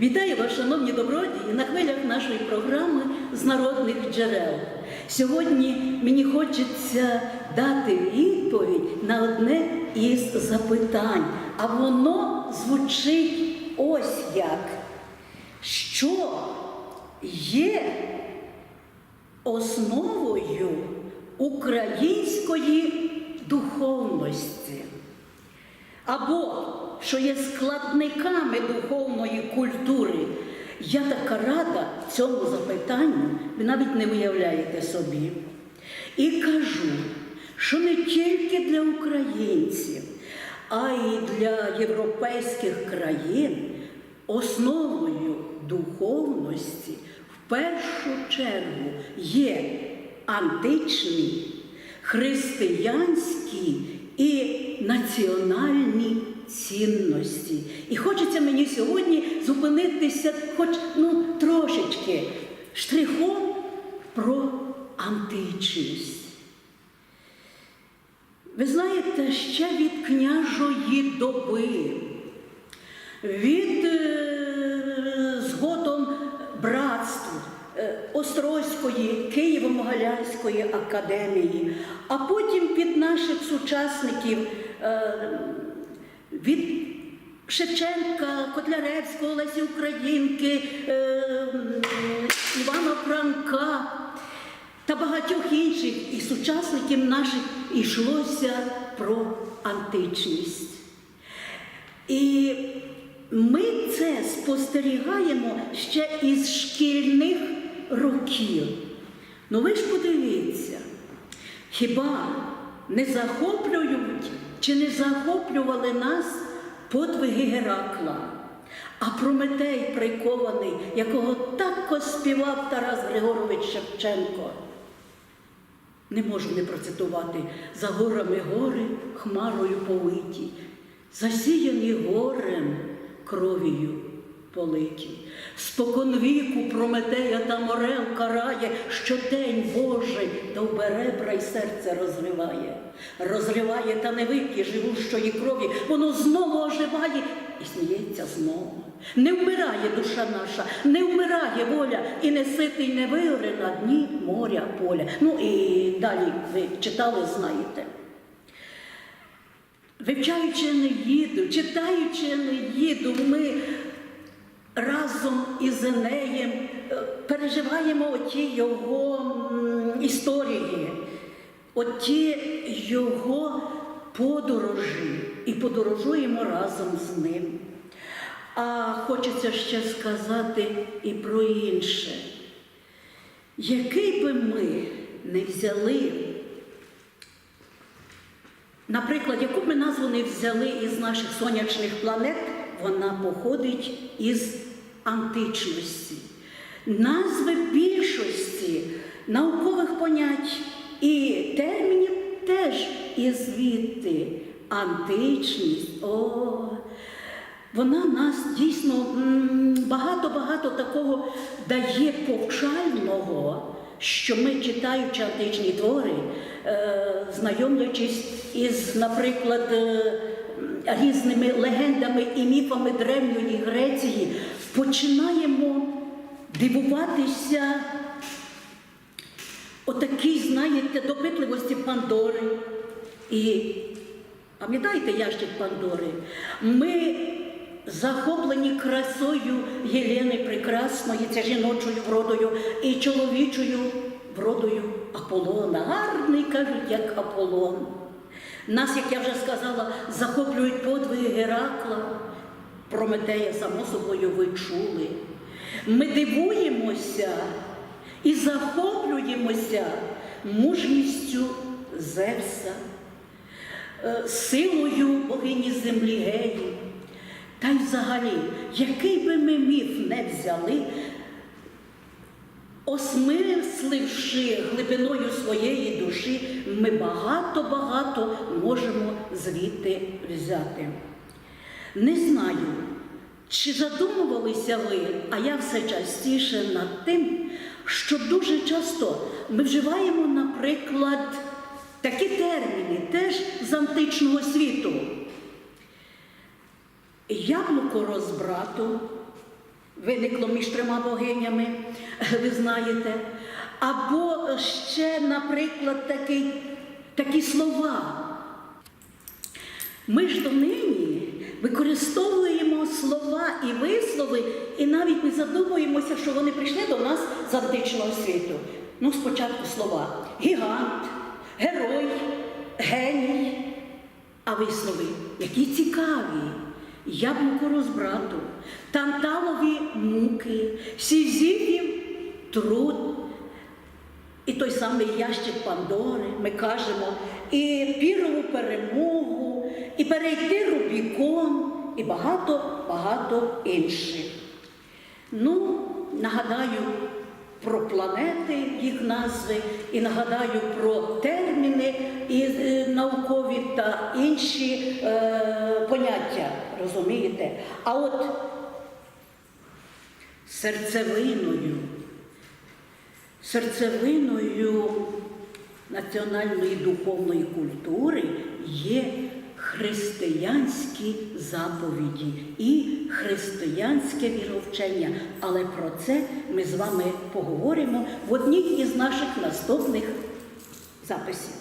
Вітаю вас, шановні добродії, на хвилях нашої програми з народних джерел. Сьогодні мені хочеться дати відповідь на одне із запитань, а воно звучить ось як. Що є основою української духовності? Або що є складниками духовної культури. Я така рада цьому запитанню, ви навіть не уявляєте собі. І кажу, що не тільки для українців, а й для європейських країн основою духовності в першу чергу є античні, християнські і національні цінності. І хочеться мені сьогодні зупинитися, хоч ну, трошечки, штрихом про античність. Ви знаєте, ще від княжої доби, від е, згодом братств е, Острозької, Києво-Могилянської академії, а потім від наших сучасників е, від Шевченка, Котляревського, Лесі Українки, е, Івана Франка та багатьох інших і сучасників наших йшлося про античність. І ми це спостерігаємо ще із шкільних років. Ну ви ж подивіться, хіба не захоплюють чи не захоплювали нас подвиги Геракла? А Прометей прикований, якого так оспівав Тарас Григорович Шевченко. Не можу не процитувати за горами гори хмарою повиті, засіяні горем кров'ю политі. Спокон віку Прометея та Морел карає, щодень Божий та в й серце розриває. Розриває та не вип'є живущої крові, воно знову оживає і сміється знову. Не вмирає душа наша, не вмирає воля, і не ситий не виоре на дні моря поля. Ну і далі ви читали, знаєте. Вивчаючи Енеїду, читаючи Енеїду, ми разом із Енеєм е, переживаємо оті його історії, оті його подорожі і подорожуємо разом з ним. А хочеться ще сказати і про інше. Який би ми не взяли Наприклад, яку б ми назву не взяли із наших сонячних планет, вона походить із античності. Назви більшості наукових понять і термінів теж і звідти. Античність, о, вона нас дійсно багато-багато такого дає повчального, що ми, читаючи античні твори, е, знайомлячись із, наприклад, е, різними легендами і міфами Древньої Греції, починаємо дивуватися отакій, знаєте, допитливості Пандори. І пам'ятаєте ящик Пандори? Ми захоплені красою Єлени Прекрасної, це жіночою вродою, і чоловічою вродою Аполлона. Гарний, кажуть, як Аполлон. Нас, як я вже сказала, захоплюють подвиги Геракла. Прометея, само собою, ви чули. Ми дивуємося і захоплюємося мужністю Зевса, е, силою богині землі Геї. Та й взагалі, який би ми міф не взяли, осмисливши глибиною своєї душі, ми багато-багато можемо звідти взяти. Не знаю, чи задумувалися ви, а я все частіше над тим, що дуже часто ми вживаємо, наприклад, такі терміни теж з античного світу. Яблуко розбрату, виникло між трьома богинями, ви знаєте. Або ще, наприклад, такий, такі слова. Ми ж донині використовуємо слова і вислови, і навіть не задумуємося, що вони прийшли до нас з античного світу. Ну, спочатку слова гігант, герой, геній. А вислови, які цікаві, яблуко розбрату, танталові муки, сізіфів труд, і той самий ящик Пандори, ми кажемо, і пірову перемогу, і перейти Рубікон, і багато-багато інших. Ну, нагадаю про планети, їх назви, і нагадаю про терміни і, е, наукові та інші е, поняття, розумієте? А от серцевиною серцевиною національної духовної культури є християнські заповіді і християнське віровчення. Але про це ми з вами поговоримо в одній із наших наступних записів.